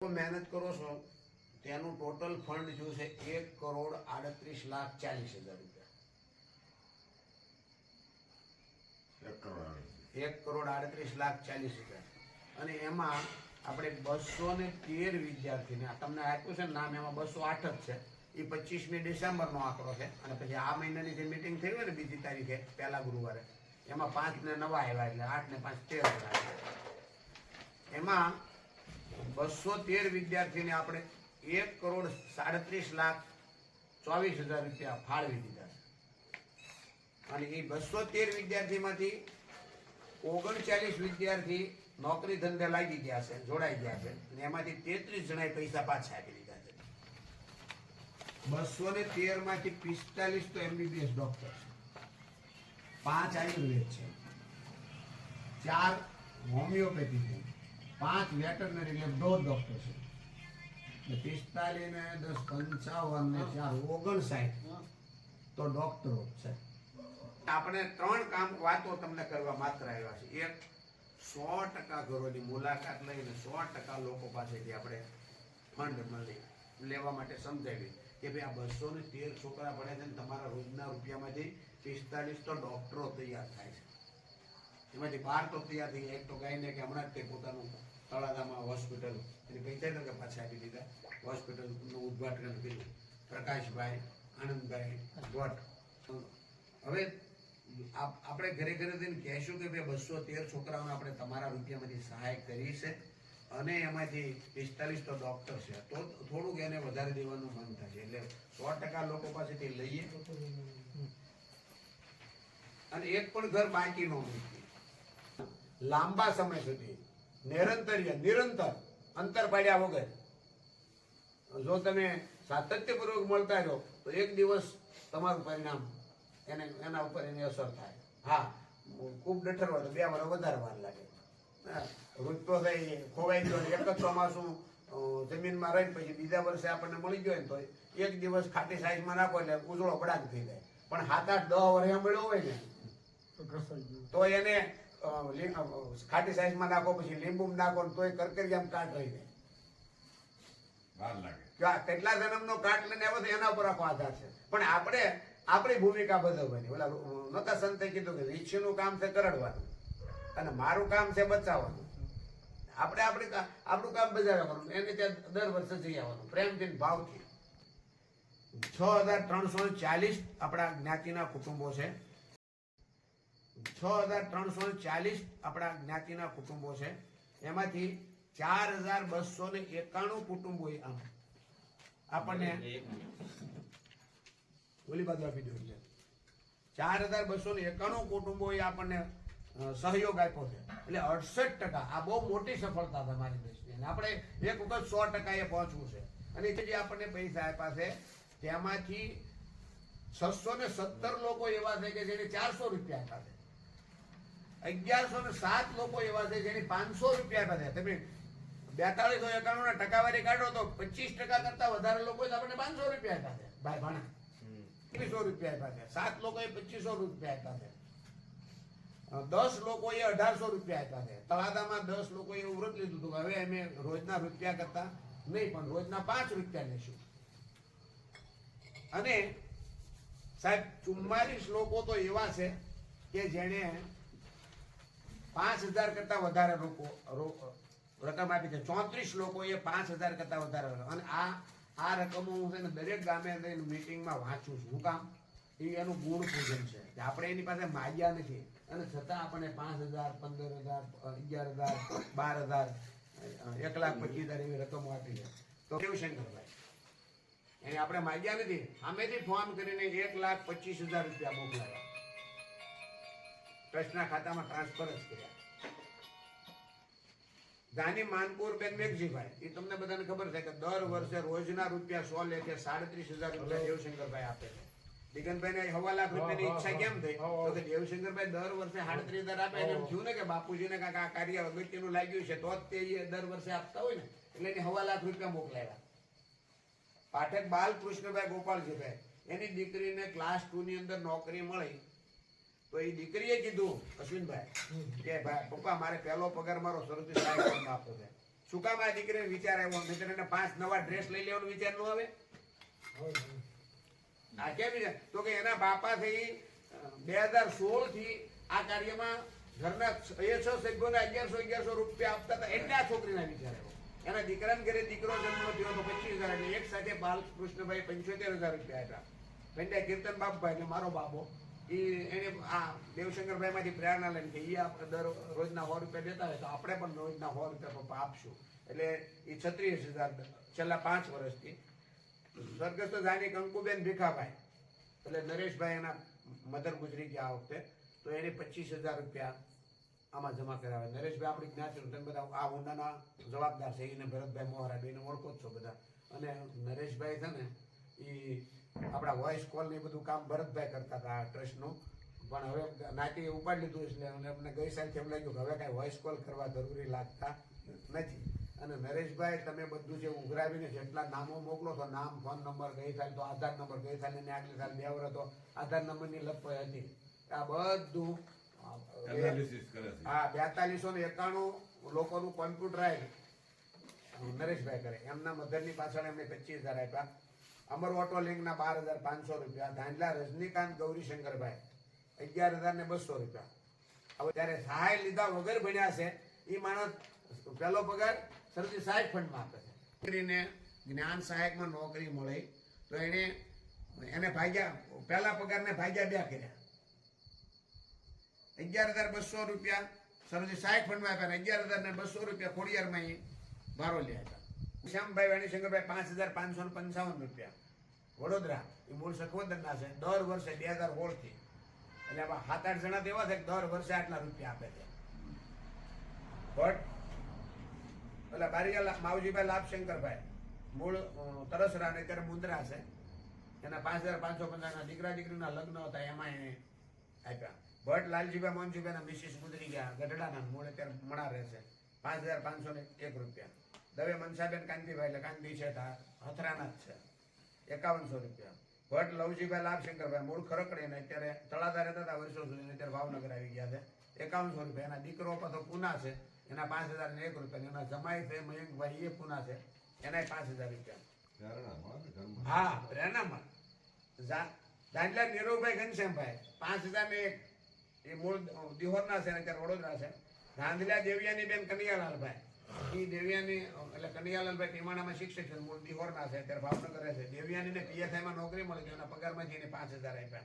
મહેનત કરો છો. તેનું ટોટલ ફંડ જો છે? એક કરોડ આડત્રીસ લાખ ચાલીસ હજાર રૂપિયા. એક કરોડ આડત્રીસ. લાખ ચાલીસ હજાર. અને એમાં આપણે બસો ને તેર વિદ્યાર્થીને તમને આપ્યું છે નામ એમાં બસો આઠ જ છે. એ પચીસમી ડિસેમ્બરનો આંકડો છે. અને પછી આ મહિનાની જે મિટિંગ થઈ હોય ને બીજી તારીખે પહેલા ગુરુવારે એમાં પાંચ ને નવા આવ્યા એટલે આઠ ને પાંચ તેર એમાં બસો તેર વિદ્યાર્થીને આપણે એક કરોડ સાડત્રીસ લાખ ચોવીસ હજાર રૂપિયા ફાળવી દીધા છે. અને એ બસો તેર વિદ્યાર્થીમાંથી ઓગણચાલીસ વિદ્યાર્થી નોકરી ધંધે લાગી ગયા છે, જોડાઈ ગયા છે, અને એમાંથી તેત્રીસ જણાએ પૈસા પાછા આપી દીધા છે. બસો ને તેરમાંથી પિસ્તાલીસ તો એમબીબીએસ ડોક્ટર છે. પાંચ આયુર્વેદ છે. ચાર હોમિયોપેથી છે. પાંચ વેટરનરી એટલે દોઢ ડોક્ટર છે. એટલે પિસ્તાલીસ ને દસ પંચાવન ને ચાર ઓગણસાઠ તો ડોક્ટરો છે. આપણે ત્રણ કામ વાતો તમને કરવા માત્ર આવ્યા છે. એક, સો ટકા ઘરોની મુલાકાત લઈને સો ટકા લોકો પાસેથી આપણે ફંડ મળી લેવા માટે સમજાવી કે ભાઈ આ બસો ને તેર છોકરા ભણે છે ને તમારા રોજના રૂપિયામાંથી પિસ્તાલીસ તો ડોક્ટરો તૈયાર થાય છે. એમાંથી બાર તો તૈયાર થઈ એક તો ગાયને કે હમણાં જ તે પોતાનું તળાજામાં હોસ્પિટલ તો કે પાછા આપી દીધા. હોસ્પિટલનું ઉદ્ઘાટન કર્યું. પ્રકાશભાઈ, આનંદભાઈ ભટ્ટ હવે આપણે ઘરે ઘરે જઈને કહેશું કે ભાઈ બસો તેર છોકરાઓને આપણે તમારા રૂપિયામાંથી સહાય કરી છે. અને એમાંથી પિસ્તાલીસ તો ડોક્ટર છે. તો થોડુંક એને વધારે દેવાનું મન થશે એટલે સો ટકા લોકો પાસેથી લઈએ. અને એક પણ ઘર બાકી ન મૂકીએ. લાંબા સમય સુધી નિરંતર નિરંતર અંતર પાડ્યા વગર. જો તમે સાતત્યપૂર્વક મળતા રહો તો એક દિવસ તમારું પરિણામ એને એના ઉપર એની અસર થાય. હા ખૂબ ડઠર હોય તો બે વાર વધારે વાર લાગે. ઋતુ થઈ ખોવાઈ ગયો એક જ ચોમાસું જમીનમાં રહીને પછી બીજા વર્ષે આપણને મળી ગયો ને તો એક દિવસ ખાટી સાઈઝમાં નાખો એટલે ઉજળો બળાક થઈ જાય. પણ સાત આઠ દહ વર્ષે મળ્યો હોય ને તો એને ખાટી સાઈઝમાં નાખો પછી લીંબુ નાખો ને તોય કરકરિયામાં કાટ રહી જાય. કેટલા જન્મનો કાટ લઈને આવ્યો તો એના ઉપર આખો આધાર છે. પણ આપણે આપણી ભૂમિકા બદલવાની. ઓલા નતા સંતે કીધું કે વીછીનું કામ છે કરડવાનું. અને મારું કામ છે બચાવવાનું. આપણે આપણી આપણું કામ બજાવવાનું. એને ત્યાં દર વર્ષે જઈ આવવાનું. પ્રેમથી ભાવથી. છ હજાર ત્રણસો ચાલીસ આપણા જ્ઞાતિના કુટુંબો છે. છ હજાર ત્રણસો ચાલીસ આપણા જ્ઞાતિના કુટુંબો છે. એમાંથી ચાર હજાર બસો ને એકાણું કુટુંબો આમ આપણને ઓલી બાજુ આપી દઉં છે ચાર હજાર બસો ને એકાણું કુટુંબો આપણને સહયોગ આપ્યો છે. એટલે અડસઠ ટકા. આ બહુ મોટી સફળતા છે મારી દ્રષ્ટિએ. અને આપણે એક વખત સો ટકા એ પહોંચવું છે. અને જે આપણને પૈસા આપ્યા છે તેમાંથી છસો ને સત્તર લોકો એવા છે કે જેને ચારસો રૂપિયા આપ્યા છે. અગિયારસો ને સાત લોકો એવા છે જેને પાંચસો રૂપિયા આપ્યા તમે બેતાળીસો એકાણું ના ટકાવારી કાઢો તો પચીસ ટકા કરતા વધારે લોકો આપણને પાંચસો રૂપિયા છે. ભાઈ, ભણા. એકવીસો રૂપિયા છે. સાત એ પચીસો રૂપિયા છે. દસ લોકો એ અઢારસો રૂપિયા છે. તળાદામાં દસ લોકો એવું વ્રત લીધું હતું હવે અમે રોજના રૂપિયા કરતા નહીં, પણ રોજના પાંચ રૂપિયા લેશું. અને સાહેબ ચુમ્માલીસ લોકો તો એવા છે કે જેણે પાંચ હજાર કરતા વધારે લોકો રકમ આપી છે. ચોત્રીસ લોકોએ પાંચ હજાર કરતા વધારે અને આ આ રકમો હું છે ને દરેક ગામે જઈને મિટિંગમાં વાંચું છું. કામ, એ એનું ગુણ પૂજન છે. કે આપણે એની પાસે માગ્યા નથી. અને છતાં આપણને પાંચ હજાર, પંદર હજાર, અગિયાર હજાર, બાર હજાર, એક લાખ પચીસ હજાર એવી રકમો આપી છે. તો કેવું શંકરભાઈ, એને આપણે માગ્યા નથી. સામેથી ફોન કરીને એક લાખ પચીસ હજાર રૂપિયા મોકલાયા. ટ્રસ્ટના ખાતામાં ટ્રાન્સફર જ કર્યા. દાની માનપુર બેન મેઘજીભાઈ એ તમને બધાને ખબર છે કે દર વર્ષે રોજના રૂપિયા સો લેખે સાડત્રીસ હજાર રૂપિયા દેવશંકરભાઈ આપે છે. દિગંતભાઈને હવા લાખ રૂપિયાની ઈચ્છા કેમ થઈ? તો કે દેવશંકરભાઈ દર વર્ષે સાડત્રીસ હજાર આપે એમ થયું ને કે બાપુજીને કાંઈક આ કાર્ય અગત્યનું લાગ્યું છે તો જ તે દર વર્ષે આપતા હોય ને. એટલે એને હવા લાખ રૂપિયા મોકલાયા પાઠક બાલકૃષ્ણભાઈ ગોપાલજીભાઈ એની દીકરીને ક્લાસ ટુ ની અંદર નોકરી મળી. તો એ દીકરીએ કીધું, અશ્વિનભાઈ, કે ભાઈ, પપ્પા, મારે પહેલો પગાર મારો સરસ્વતી આપો છે. શું કામ આ દીકરીને વિચાર આવ્યો? નહીંતર પાંચ નવા ડ્રેસ લઈ લેવાનો વિચાર ન આવે? આ કેમ છે? તો કે એના બાપાથી બે હજાર સોળથી આ કાર્યમાં ઘરના છસો સભ્યોને અગિયારસો અગિયારસો રૂપિયા આપતા હતા. એટલે આ છોકરીના વિચાર આવ્યો. એના દીકરાને ઘરે દીકરો જન્મ થયો તો પચીસ હજાર એટલે એક સાથે બાલકૃષ્ણભાઈ પંચોતેર હજાર રૂપિયા આપ્યા. પંડ્યા કીર્તન બાપભાઈ ને મારો બાબો. એ એને આ દેવશંકરભાઈમાંથી પ્રેરણા લઈને કે એ આપણે દર રોજના સો રૂપિયા દેતા હોય તો આપણે પણ રોજના સો રૂપિયા પપ્પા આપશું. એટલે એ છત્રીસ હજાર છેલ્લા પાંચ વર્ષથી. સ્વર્ગસ્થ જાની કંકુબેન ભીખાભાઈ. એટલે નરેશભાઈ એના મધર ગુજરી ગયા આ વખતે. તો એને પચીસ હજાર રૂપિયા આમાં જમા કરાવે નરેશભાઈ આપણી જ્ઞાતિ તમે બધા આ ઊંડાના જવાબદાર છે. એને ભરતભાઈ મોહરા એને ઓળખો જ છો બધા. અને નરેશભાઈ છે ને એ આપણા વોઇસ કોલ ને બધું કામ ભરતભાઈ કરતા હતા આ ટ્રસ્ટનું. પણ હવે નાટી ઉપાડી લીધું એટલે અમને ગઈ સાલથી એમ લાગ્યું કે હવે કાંઈ વોઇસ કોલ કરવા જરૂરી લાગતા નથી. અને નરેશભાઈ તમે બધું જે ઉઘરાવીને જેટલા નામો મોકલો તો નામ ફોન નંબર ગઈ સાલ તો આધાર નંબર ગઈ સાલ ને આગલી સાલ બે વર્ષ તો આધાર નંબરની લપોઈ હતી. આ બધું હા બેતાલીસો ને એકાણું લોકોનું કોમ્પ્યુટરાઇઝ નરેશભાઈ કરે. એમના મધરની પાછળ એમને પચીસ હજાર આપ્યા. અમર ઓટો લિંકના બાર હજાર પાંચસો રૂપિયા, ધાંડલા રજનીકાંત, ગૌરીશંકરભાઈ, અગિયાર હજાર ને બસો રૂપિયા. હવે ત્યારે સહાય લીધા વગર ભણ્યા છે એ માણસ પહેલો પગાર સરજી સહાયક ફંડમાં આપે છે. દીકરીને જ્ઞાન સહાયકમાં નોકરી મળી, તો એને એને ભાગ્યા, પહેલા પગારને ભાગ્યા બે કર્યા. અગિયાર હજાર બસો રૂપિયા સરજી સહાયક ફંડમાં આપ્યા અગિયાર હજાર ને બસો રૂપિયા ખોડિયારમાં એ ભારો લે હતા શ્યામભાઈ વેણીશંકરભાઈ પાંચ હજાર પાંચસો ને પંચાવન રૂપિયા. વડોદરા, એ મૂળ સખવદરના છે. દર વર્ષે બે હજાર સોળથી. એટલે આમાં સાત આઠ જણા તેવા છે દર વર્ષે આટલા રૂપિયા આપે છે. ભટ્ટ એટલે બારીયા માવજીભાઈ લાભશંકરભાઈ, મૂળ તરસરા ને અત્યારે મુંદ્રા છે. એના પાંચ હજાર પાંચસો પંચાવન દીકરા દીકરીના લગ્ન હતા એમાં એને આપ્યા. ભટ્ટ લાલજીભાઈ, મોહનજીભાઈના મિસિસ ગુજરી ગયા. ગઢડાના મૂળ અત્યારે મણા રહે છે. પાંચ હજાર પાંચસો ને એક રૂપિયા. દવે મનસાબેન કાંતિભાઈ એટલે કાંતિ છે તા હથરાના જ છે. એકાવનસો રૂપિયા. ભટ્ટ લવજીભાઈ લાભશંકરભાઈ મૂળ ખરકડી ને અત્યારે તળાદા રહેતા હતા વર્ષો સુધી અત્યારે ભાવનગર આવી ગયા છે. એકાવનસો રૂપિયા. એના દીકરો પાછો પૂના છે. એના પાંચ હજાર ને એક રૂપિયા. એના જમાઈ છે મયંકભાઈ એ પૂના છે. એના પાંચ હજાર રૂપિયા. હા રેનામાં દાંડલા નીરુભાઈ ઘનશ્યામભાઈ પાંચ હજાર ને એક. એ મૂળ દિહોરના છે અત્યારે વડોદરા છે. ધાંધલા દેવિયાની બેન કનૈયાલાલભાઈ. એ દેવ્યાની, એટલે કનૈયાલાલભાઈ ટીમાણામાં શિક્ષક છે, મૂળ દિહોરના છે, અત્યારે ભાવનગર છે. દેવિયાની ને પીએસઆઈમાં નોકરી મળી ગઈ એના પગારમાંથી એને પાંચ હજાર આપ્યા.